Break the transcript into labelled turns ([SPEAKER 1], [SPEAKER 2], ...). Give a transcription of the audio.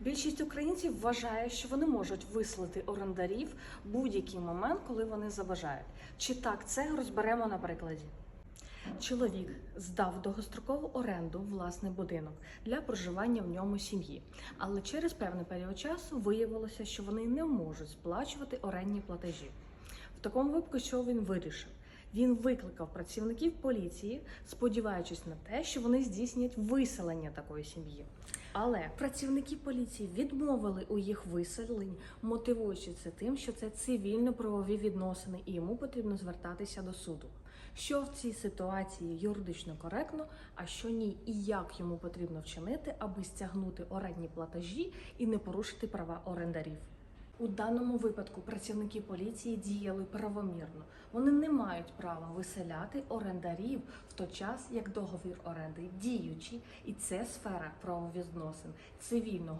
[SPEAKER 1] Більшість українців вважає, що вони можуть вислати орендарів будь-який момент, коли вони заважають. Чи так це розберемо на прикладі? Чоловік здав довгострокову оренду власний будинок для проживання в ньому сім'ї, але через певний період часу виявилося, що вони не можуть сплачувати орендні платежі. В такому випадку, що він вирішив? Він викликав працівників поліції, сподіваючись на те, що вони здійснять виселення такої сім'ї. Але працівники поліції відмовили у їх виселенні, мотивуючи це тим, що це цивільно-правові відносини, і йому потрібно звертатися до суду. Що в цій ситуації юридично коректно, а що ні, і як йому потрібно вчинити, аби стягнути орендні платежі і не порушити права орендарів. У даному випадку працівники поліції діяли правомірно. Вони не мають права виселяти орендарів в той час, як договір оренди діючий, і це сфера правовідносин цивільного.